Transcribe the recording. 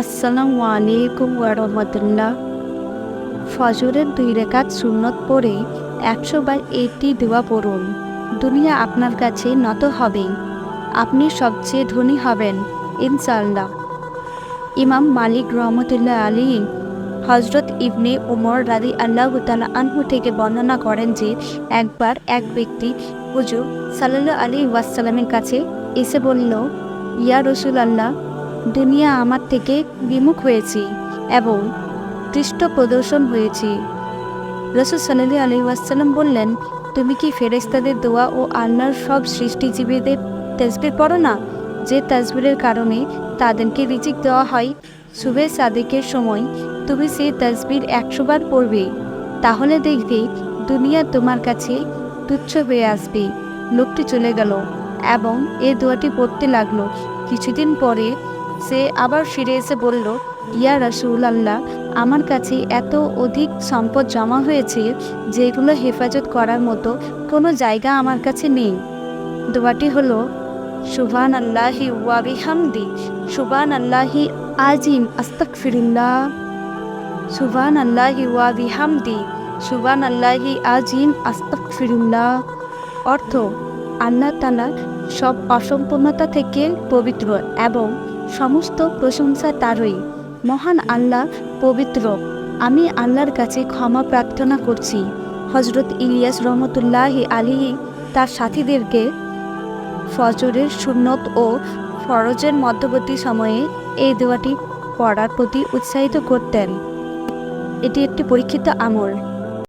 আসসালামু আলাইকুম ওয়ারহমতুল্লাহ। ফজরের দুই রেখাত সুন্নত পড়ে একশো বার এইটি দোয়া পড়ুন। দুনিয়া আপনার কাছে নত হবে। আপনি সবচেয়ে ধনী হবেন ইনশাল্লাহ ইমাম মালিক রহমতুল্লাহ আলী হজরত ইবনে উমর রাদি আল্লাহ তালা আনহু থেকে বর্ণনা করেন যে, একবার এক ব্যক্তি হুজুর সাল্লাহ আলী ওয়াসাল্লামের কাছে এসে বলল, ইয়া রসুল আল্লাহ দুনিয়া আমার থেকে বিমুখ হয়েছি এবং দৃষ্ট প্রদর্শন হয়েছি। রসুল সাল্লাহ আলী ওয়াসাল্লাম বললেন, তুমি কি ফেরেস্তাদের দোয়া ও আল্লাহর সব সৃষ্টিজীবীদের তেজবির পড়ো না? যে তাজবিরের কারণে তাদেরকে রিজিক দেওয়া হয়। সুবে সাদেকের সময় তুমি সেই তাজবির একশোবার পড়বে। তাহলে দেখবে দুনিয়া তোমার কাছে তুচ্ছ হয়ে আসবে। লোকটি চলে গেল এবং এ দোয়াটি পড়তে লাগল। কিছুদিন পরে সে আবার ফিরে এসে বলল, ইয়া রাসুল আল্লাহ আমার কাছে এত অধিক সম্পদ জমা হয়েছে যেগুলো হেফাজত করার মতো কোনো জায়গা আমার কাছে নেই। দোয়াটি হলো সুবহান আল্লাহি ওয়াবি হামদি সুবহান আল্লাহি আজিম আস্তাকফিরুল্লাহ সুবহান আল্লাহি ওয়াবি হামদি সুবহান আল্লাহি আজিম আস্তাকফিরুল্লাহ অর্থ, আল্লাহ তালা সব অসম্পূর্ণতা থেকে পবিত্র এবং সমস্ত প্রশংসা তারই। মহান আল্লাহ পবিত্র। আমি আল্লাহর কাছে ক্ষমা প্রার্থনা করছি। হজরত ইলিয়াস রহমতুল্লাহ আলী তার সাথীদেরকে ফজরের সুন্নত ও ফরজের মধ্যবর্তী সময়ে এই দোয়াটি পড়ার প্রতি উৎসাহিত করতেন। এটি একটি পরীক্ষিত আমল।